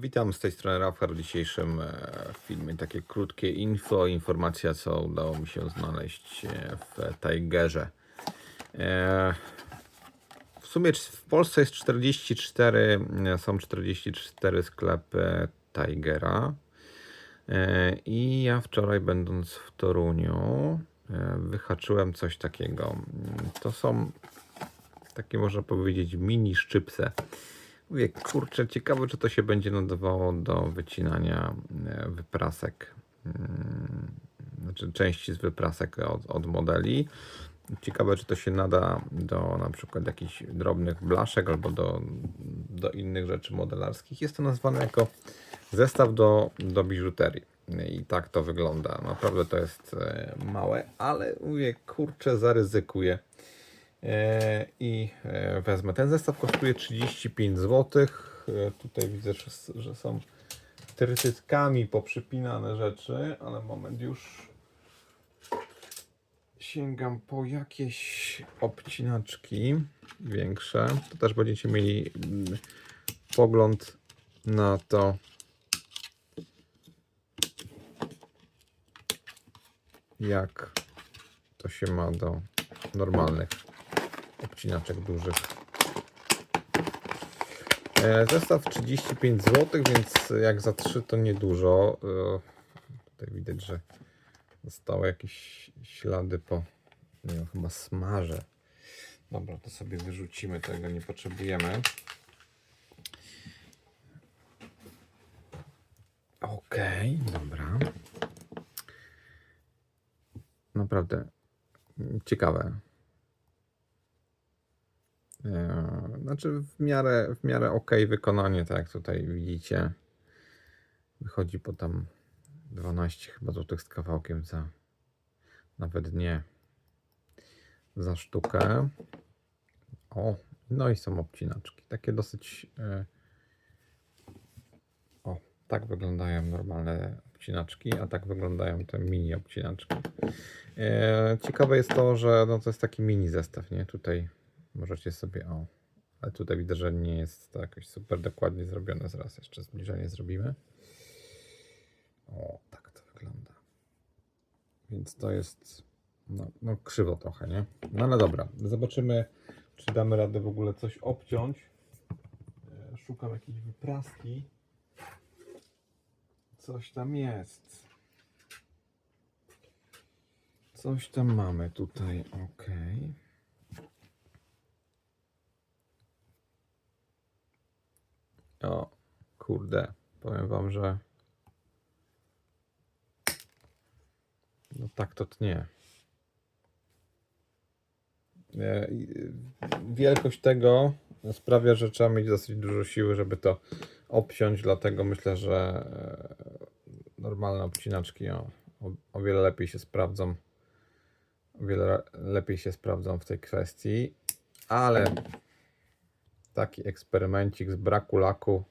Witam z tej strony Rafał. W dzisiejszym e, filmie takie krótkie info, informacja co udało mi się znaleźć e, w Tigerze. E, W sumie w Polsce jest 44, e, są 44 sklepy Tigera. I ja wczoraj będąc w Toruniu wyhaczyłem coś takiego. Mm, To są takie można powiedzieć mini szczypce. Mówię, kurczę, ciekawe, czy to się będzie nadawało do wycinania e, wyprasek, mm, znaczy części z wyprasek od, od modeli. Ciekawe, czy to się nada do na przykład jakichś drobnych blaszek albo do, do innych rzeczy modelarskich. Jest to nazwane jako zestaw do, do biżuterii. I tak to wygląda. Naprawdę to jest e, małe, ale mówię, kurczę, zaryzykuję. E, i e, wezmę. Ten zestaw kosztuje 35 zł. E, Tutaj widzę, że, są trytytkami poprzypinane rzeczy, ale moment już sięgam po jakieś obcinaczki większe. To też będziecie mieli mm, pogląd na to, jak to się ma do normalnych obcinaczek dużych. E, Zestaw 35 zł, więc jak za 3 to niedużo. E, Tutaj widać, że zostały jakieś ślady po, nie wiem, chyba smarze. Dobra, to sobie wyrzucimy, tego nie potrzebujemy. Okej, dobra. Naprawdę ciekawe. E, Znaczy w miarę, w miarę ok wykonanie, tak jak tutaj widzicie. Wychodzi po tam 12 chyba złotych z kawałkiem za nawet nie za sztukę. O, no i są obcinaczki. Takie dosyć e, o, tak wyglądają normalne obcinaczki, a tak wyglądają te mini obcinaczki. E, Ciekawe jest to, że no to jest taki mini zestaw, nie? Tutaj możecie sobie, o, ale tutaj widzę, że nie jest to jakoś super dokładnie zrobione. Zaraz jeszcze zbliżenie zrobimy. O, tak to wygląda. Więc to jest, no, no krzywo trochę, nie? No ale dobra, zobaczymy, czy damy radę w ogóle coś obciąć. E, Szukam jakiejś wypraski. Coś tam jest. Coś tam mamy tutaj, ok. O, kurde, powiem wam, że no tak to tnie. E, Wielkość tego sprawia, że trzeba mieć dosyć dużo siły, żeby to obciąć, dlatego myślę, że e, normalne obcinaczki o, o, wiele lepiej się sprawdzą. O wiele lepiej się sprawdzą w tej kwestii, ale taki eksperymencik z braku laku,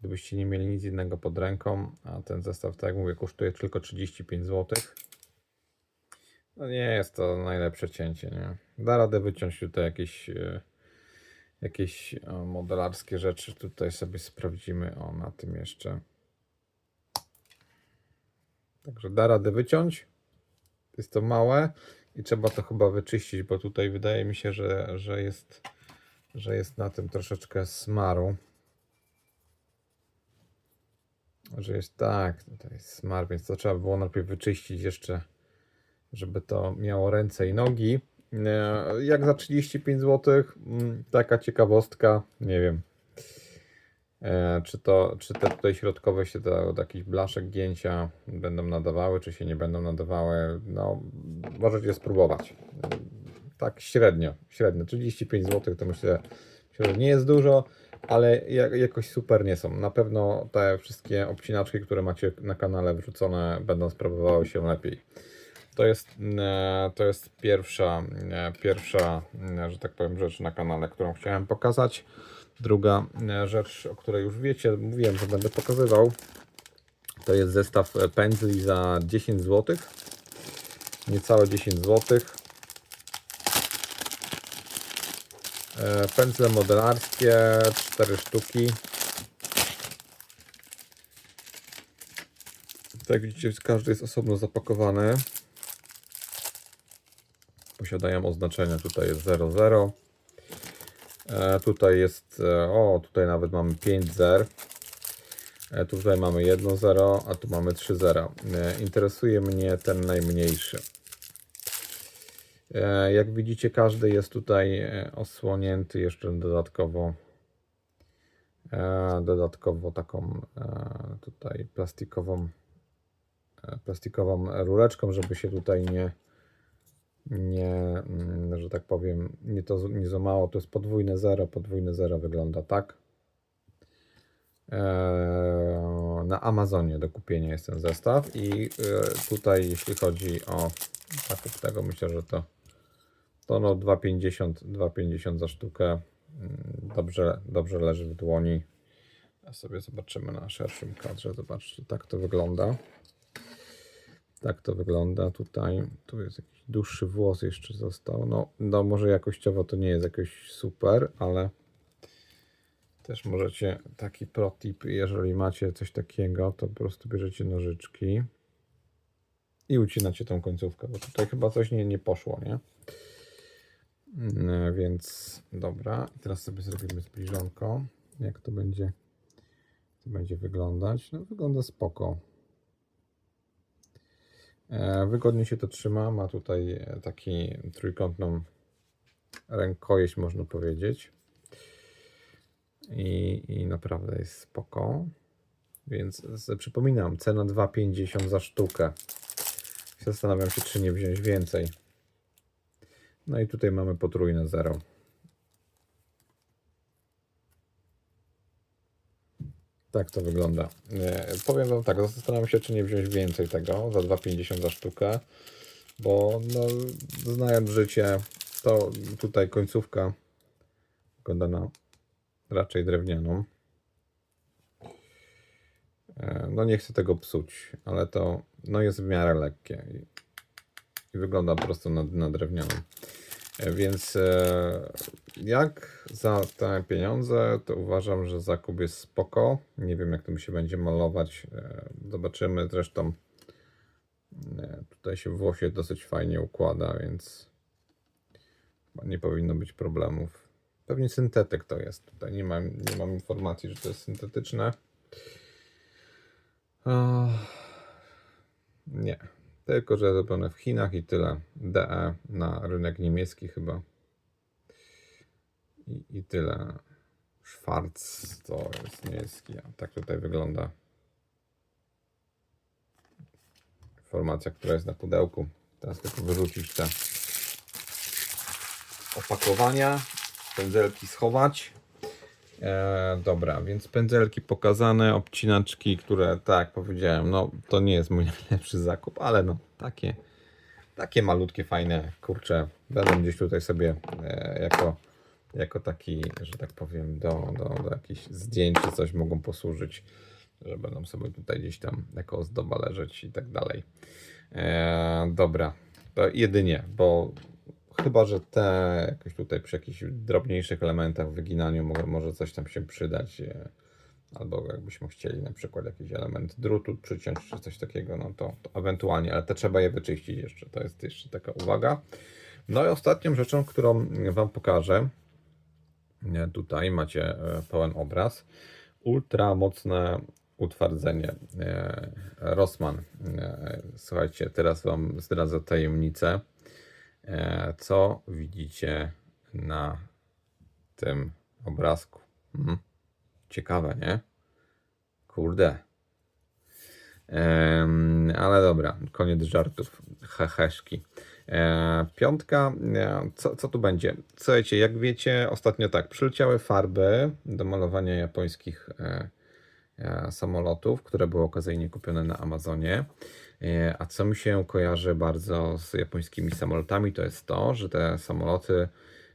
gdybyście nie mieli nic innego pod ręką, a ten zestaw, tak jak mówię, kosztuje tylko 35 zł. No nie jest to najlepsze cięcie, nie? Da radę wyciąć tutaj jakieś, e, jakieś o, modelarskie rzeczy. Tutaj sobie sprawdzimy, o na tym jeszcze. Także da radę wyciąć. Jest to małe i trzeba to chyba wyczyścić, bo tutaj wydaje mi się, że, że jest że jest na tym troszeczkę smaru. Że jest tak, tutaj jest smar, więc to trzeba było najpierw wyczyścić jeszcze, żeby to miało ręce i nogi. E, Jak za 35 zł, mm, taka ciekawostka, nie wiem. E, Czy, to, czy te tutaj środkowe się do, do jakichś blaszek gięcia będą nadawały, czy się nie będą nadawały? No, możecie spróbować tak średnio, średnio. 35 zł to myślę, myślę, że nie jest dużo, ale jak, jakoś super nie są. Na pewno te wszystkie obcinaczki, które macie na kanale wrzucone, będą sprawowały się lepiej. To jest, e, to jest pierwsza, e, pierwsza, e, że tak powiem, rzecz na kanale, którą chciałem pokazać. Druga rzecz, o której już wiecie, mówiłem, że będę pokazywał, to jest zestaw pędzli za 10 zł. Niecałe 10 zł. E, Pędzle modelarskie, 4 sztuki. Tak jak widzicie, każdy jest osobno zapakowany. Posiadają oznaczenia. Tutaj jest 00. E, tutaj jest, e, o, tutaj nawet mamy 5 zer. E, tutaj mamy 1 0, a tu mamy 3 zera. E, interesuje mnie ten najmniejszy. E, jak widzicie, każdy jest tutaj e, osłonięty jeszcze dodatkowo e, dodatkowo taką tutaj plastikową plastikową rureczką, żeby się tutaj nie nie, mm, że tak powiem, nie to nie złamało. To jest podwójne zero, podwójne zero wygląda tak. Na Amazonie do kupienia jest ten zestaw i tutaj jeśli chodzi o zakup tego, myślę, że to to no 2,50 2,50 za sztukę Mm, dobrze, dobrze leży w dłoni. A sobie zobaczymy na szerszym kadrze. Zobaczcie, tak to wygląda. Tak to wygląda tutaj. Tu jest jakiś dłuższy włos jeszcze został. No, no może jakościowo to nie jest jakoś super, ale też możecie taki protip, jeżeli macie coś takiego, to po prostu bierzecie nożyczki i ucinacie tą końcówkę, bo tutaj chyba coś nie, nie poszło, nie? Mm, Więc dobra, I teraz sobie zrobimy zbliżonko, jak to będzie, to będzie wyglądać. No wygląda spoko. E, Wygodnie się to trzyma. Ma tutaj e, taki trójkątną rękojeść, można powiedzieć. I, i naprawdę jest spoko. Więc przypominam, cena 2,50 za sztukę. Zastanawiam się, czy nie wziąć więcej. No i tutaj mamy potrójne zero. Tak to wygląda. E, powiem Wam tak, zastanawiam się, czy nie wziąć więcej tego za 2,50 za sztukę, bo no, znając życie, to tutaj końcówka wygląda na raczej drewnianą. E, no nie chcę tego psuć, ale to no jest w miarę lekkie i, i wygląda po prostu na, na drewnianą. E, Więc e, jak za te pieniądze, to uważam, że zakup jest spoko. Nie wiem, jak to mi się będzie malować. E, Zobaczymy. Zresztą tutaj się włosie dosyć fajnie układa, więc nie powinno być problemów. Pewnie syntetyk to jest. Tutaj nie mam, nie mam informacji, że to jest syntetyczne. Nie. Tylko, że zrobione w Chinach i tyle. DE na rynek niemiecki chyba. I, i tyle. Schwarz to jest niemiecki. Tak tutaj wygląda informacja, która jest na pudełku. Teraz tylko wyrzucić te opakowania, pędzelki schować. E, dobra, więc pędzelki pokazane, obcinaczki, które tak powiedziałem, no to nie jest mój najlepszy zakup, ale no takie, takie malutkie, fajne, kurcze, będą gdzieś tutaj sobie e, jako, jako taki, że tak powiem, do, do, do jakichś zdjęć czy coś mogą posłużyć, że będą sobie tutaj gdzieś tam jako ozdoba leżeć i tak dalej. E, dobra, to jedynie, bo Chyba, że te jakoś tutaj przy jakichś drobniejszych elementach w wyginaniu może, może coś tam się przydać. e, Albo jakbyśmy chcieli na przykład jakiś element drutu przyciąć czy coś takiego, no to, to ewentualnie, ale to trzeba je wyczyścić jeszcze. To jest jeszcze taka uwaga. No i ostatnią rzeczą, którą Wam pokażę, nie, tutaj macie e, pełen obraz. Ultra mocne utwardzenie. e, Rossmann. E, Słuchajcie, teraz Wam zdradzę tajemnicę. E, co widzicie na tym obrazku. Mhm. Ciekawe, nie? Kurde. Em, ale dobra, koniec żartów. Heheszki. E, piątka, e, co, co tu będzie? Słuchajcie, jak wiecie, ostatnio tak, przyleciały farby do malowania japońskich e, samolotów, które były okazyjnie kupione na Amazonie. E, A co mi się kojarzy bardzo z japońskimi samolotami, to jest to, że te samoloty,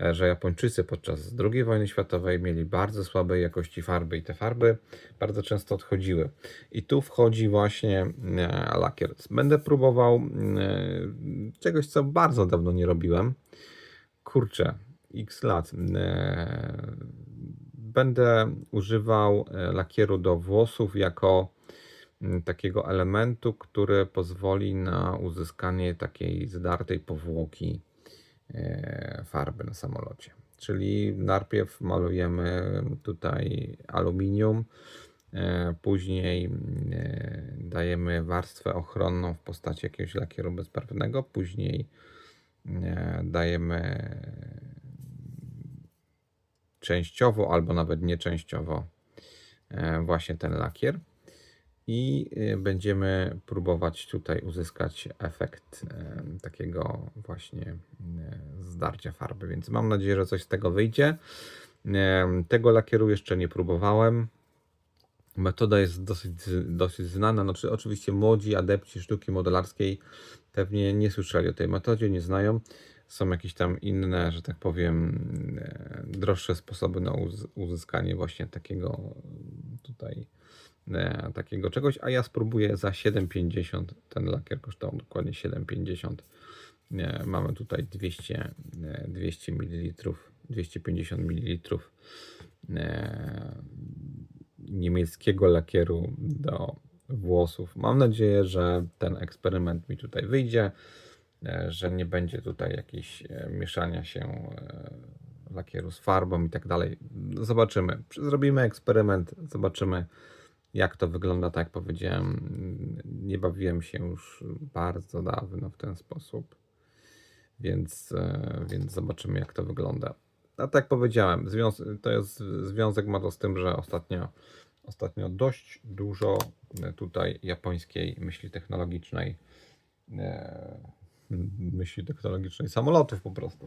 e, że Japończycy podczas II wojny światowej mieli bardzo słabej jakości farby i te farby bardzo często odchodziły. I tu wchodzi właśnie e, lakier. Będę próbował e, czegoś, co bardzo dawno nie robiłem. Kurczę, x lat. Będę używał e, lakieru do włosów jako mm, takiego elementu, który pozwoli na uzyskanie takiej zdartej powłoki e, farby na samolocie. Czyli najpierw malujemy tutaj aluminium, e, później e, dajemy warstwę ochronną w postaci jakiegoś lakieru bezbarwnego, później e, dajemy częściowo albo nawet nieczęściowo e, właśnie ten lakier i e, będziemy próbować tutaj uzyskać efekt e, takiego właśnie zdarcia farby, więc mam nadzieję, że coś z tego wyjdzie. Tego lakieru jeszcze nie próbowałem. Metoda jest dosyć, dosyć znana. No, czy oczywiście młodzi adepci sztuki modelarskiej pewnie nie słyszeli o tej metodzie, nie znają. Są jakieś tam inne, że tak powiem, e, droższe sposoby na uz- uzyskanie właśnie takiego tutaj e, takiego czegoś, a ja spróbuję za 7,50. Ten lakier kosztował dokładnie 7,50. E, Mamy tutaj 200, e, 200 ml, 250 ml niemieckiego lakieru do włosów. Mam nadzieję, że ten eksperyment mi tutaj wyjdzie, że nie będzie tutaj jakiejś e, mieszania się e, lakieru z farbą i tak dalej. Zobaczymy. Zrobimy eksperyment, zobaczymy jak to wygląda. Tak jak powiedziałem, nie bawiłem się już bardzo dawno w ten sposób, więc, e, więc zobaczymy jak to wygląda. A tak jak powiedziałem, związ- to jest związek ma to z tym, że ostatnio, ostatnio dość dużo e, tutaj japońskiej myśli technologicznej, e, myśli technologicznej samolotów po prostu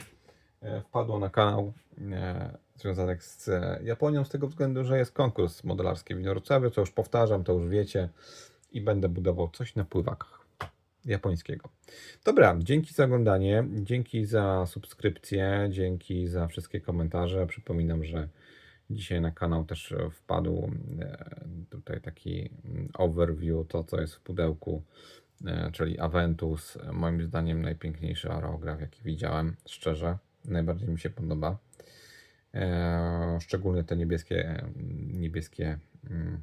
e, wpadło na kanał e, związany z Japonią z tego względu, że jest konkurs modelarski w Wrocławiu, co już powtarzam, to już wiecie i będę budował coś na pływakach japońskiego. Dobra, dzięki za oglądanie, dzięki za subskrypcję, dzięki za wszystkie komentarze. Przypominam, że dzisiaj na kanał też wpadł e, tutaj taki mm, overview, to co jest w pudełku, czyli Aventus. E, Moim zdaniem najpiękniejszy aerograf, jaki widziałem, szczerze. Najbardziej mi się podoba. E, Szczególnie te niebieskie, niebieskie mm,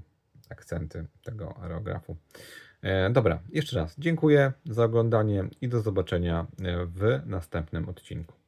akcenty tego aerografu. E, Dobra, jeszcze raz dziękuję za oglądanie i do zobaczenia e, w następnym odcinku.